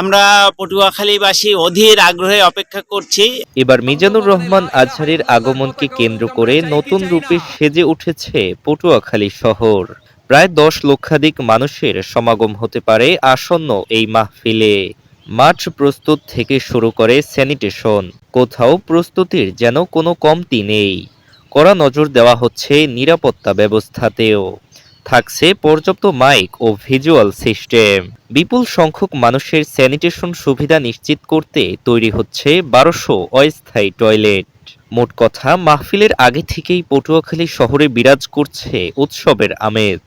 আমরা পটুয়াখালীবাসী অধীর আগ্রহে অপেক্ষা করছি। এবার মিজানুর রহমান আজহারের আগমনকে কেন্দ্র করে নতুন রূপে সেজে উঠেছে পটুয়াখালী শহর। প্রায় দশ লক্ষাধিক মানুষের সমাগম হতে পারে আসন্ন এই মাহফিলে। মাঠ প্রস্তুত থেকে শুরু করে স্যানিটেশন। কোথাও প্রস্তুতির যেন কোনো কমতি নেই। কড়া নজর দেওয়া হচ্ছে নিরাপত্তা ব্যবস্থাতেও। থাকছে পর্যাপ্ত মাইক ও ভিজুয়াল সিস্টেম। বিপুল সংখ্যক মানুষের স্যানিটেশন সুবিধা নিশ্চিত করতে তৈরি হচ্ছে বারোশো অস্থায়ী টয়লেট। মোট কথা, মাহফিলের আগে থেকেই পটুয়াখালী শহরে বিরাজ করছে উৎসবের আমেজ।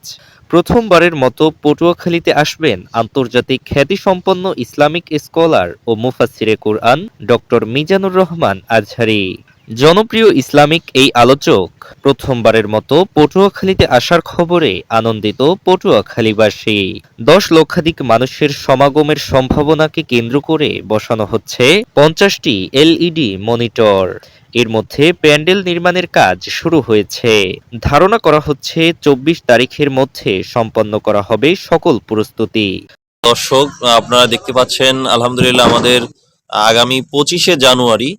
প্রথমবারের মতো পটুয়াখালীতে আসবেন আন্তর্জাতিক খ্যাতিসম্পন্ন ইসলামিক স্কলার ও মুফাসিরে কুরআন ডক্টর মিজানুর রহমান আজহারি। জনপ্রিয় ইসলামিক এই আলোচক প্রথমবারের মতো পটুয়াখালীতে আসার খবরে আনন্দিত পটুয়াখালীবাসী। দশ লক্ষাধিক মানুষের সমাগমের সম্ভাবনাকে কেন্দ্র করে বসানো হচ্ছে পঞ্চাশটি এলইডি মনিটর। এর মধ্যে প্যান্ডেল নির্মাণের কাজ শুরু হয়েছে। ধারণা করা হচ্ছে চব্বিশ তারিখের মধ্যে সম্পন্ন করা হবে সকল প্রস্তুতি। দর্শক, আপনারা দেখতে পাচ্ছেন, আলহামদুলিল্লাহ আমাদের আগামী পঁচিশে জানুয়ারি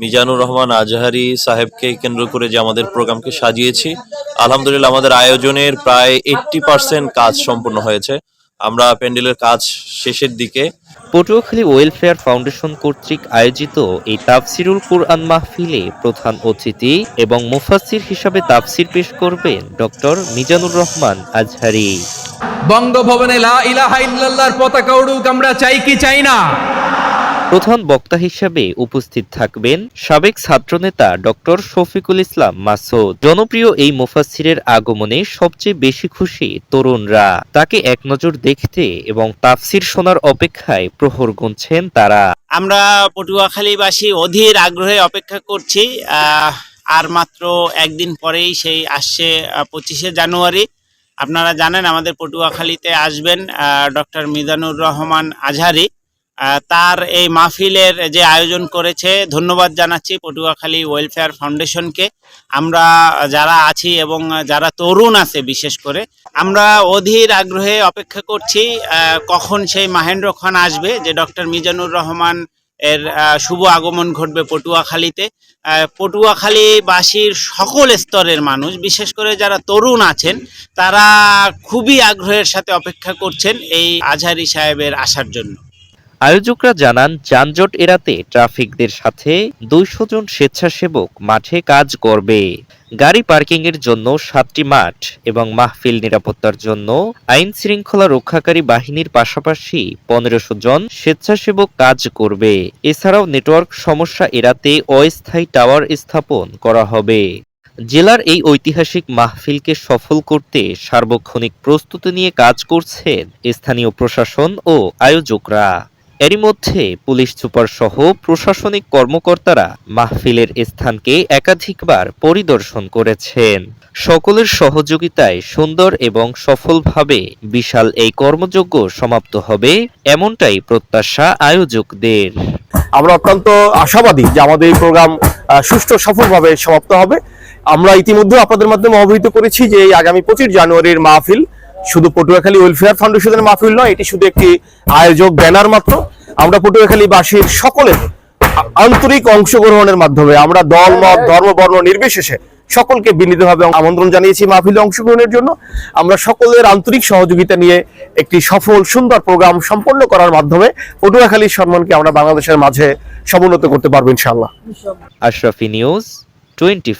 মিজানুর রহমান আজহারি সাহেবকে কেন্দ্র করে যে আমাদের প্রোগ্রামকে সাজিয়েছি। আলহামদুলিল্লাহ আমাদের আয়োজনের প্রায় এইট্টি পার্সেন্ট কাজ সম্পূর্ণ হয়েছে। আমরা প্যান্ডেলের কাজ শেষের দিকে পটুয়াখালী ওয়েলফেয়ার ফাউন্ডেশন কর্তৃক আয়োজিত এই তাফসিরুল কুরআন মাহফিলে প্রধান অতিথি এবং মুফাসসির হিসাবে তাফসির পেশ করবেন ডক্টর মিজানুর রহমান আজহারি। বঙ্গভবনে লা ইলাহা ইল্লাল্লাহর পতাকা উড়ুক আমরা চাই কি চাই না? প্রধান বক্তা হিসাবে উপস্থিত থাকবেন সাবেক ছাত্রনেতা ডক্টর শফিকুল ইসলাম মাসুদ। জনপ্রিয় এই মুফাসসিরের আগমনে সবচেয়ে বেশি খুশি তরুণরা। তাকে এক নজর দেখতে এবং তাফসির শোনার অপেক্ষায় প্রহর গুনছেন তারা। আমরা পটুয়াখালীবাসী অধীর আগ্রহে অপেক্ষা করছি আর মাত্র একদিন পরেই সেই আসছে পঁচিশে জানুয়ারি। আপনারা জানেন আমাদের পটুয়াখালীতে আসবেন ডক্টর মিজানুর রহমান আজহারি। তার এই মাহফিলের যে আয়োজন করেছে, ধন্যবাদ জানাচ্ছি পটুয়াখালী ওয়েলফেয়ার ফাউন্ডেশনকে। আমরা যারা আছি এবং যারা তরুণ আছে বিশেষ করে, আমরা অধীর আগ্রহে অপেক্ষা করছি কখন সেই মাহেন্দ্র খান আসবে যে ডক্টর মিজানুর রহমান এর শুভ আগমন ঘটবে পটুয়াখালীতে। পটুয়াখালীবাসীর সকল স্তরের মানুষ, বিশেষ করে যারা তরুণ আছেন, তারা খুবই আগ্রহের সাথে অপেক্ষা করছেন এই আজহারি সাহেবের আসার জন্য। আয়োজকরা জানান, যানজট এড়াতে ট্রাফিকদের সাথে দুইশো জন স্বেচ্ছাসেবক মাঠে কাজ করবে। গাড়ি পার্কিং এর জন্য সাতটি মাঠ এবং মাহফিল নিরাপত্তার জন্য আইন শৃঙ্খলা রক্ষাকারী বাহিনীর পাশাপাশি পনেরোশো জন স্বেচ্ছাসেবক কাজ করবে। এছাড়াও নেটওয়ার্ক সমস্যা এড়াতে অস্থায়ী টাওয়ার স্থাপন করা হবে। জেলার এই ঐতিহাসিক মাহফিলকে সফল করতে সার্বক্ষণিক প্রস্তুতি নিয়ে কাজ করছেন স্থানীয় প্রশাসন ও আয়োজকরা। এরই মধ্যে পুলিশ সুপার সহ প্রশাসনিক কর্মকর্তারা মাহফিলের স্থানকে একাধিকবার পরিদর্শন করেছেন। সকলের সহযোগিতায় সুন্দর এবং সফলভাবে বিশাল এই কর্মযজ্ঞ সমাপ্ত হবে এমনটাই প্রত্যাশা আয়োজকদের। আমরা অত্যন্ত আশাবাদী যে আমাদের এই প্রোগ্রাম সুষ্ঠু সফলভাবে সমাপ্ত হবে। আমরা ইতিমধ্যে আপনাদের মাধ্যমে অবহিত করেছি যে আগামী পঁচিশ জানুয়ারির মাহফিল শুধু পটুয়াখালী ওয়েলফেয়ার ফাউন্ডেশনের মাহফিল নয়, এটি শুধু একটি আয়োজক ব্যানার মাত্র। আমরা পটুয়াখালীবাসীর সকলের আন্তরিক অংশগ্রহণের মাধ্যমে, আমরা দল, মত, ধর্ম, বর্ণ নির্বিশেষে সকলকে বিনীতভাবে আমন্ত্রণ জানিয়েছি মাহফিলে অংশগ্রহণের জন্য। আমরা সকলের আন্তরিক সহযোগিতা নিয়ে একটি সফল, সুন্দর প্রোগ্রাম সম্পন্ন করার মাধ্যমে পটুয়াখালীর সম্মানকে আমরা বাংলাদেশের মাঝে সমুন্নত করতে পারব ইনশাআল্লাহ। Ashrafi news twenty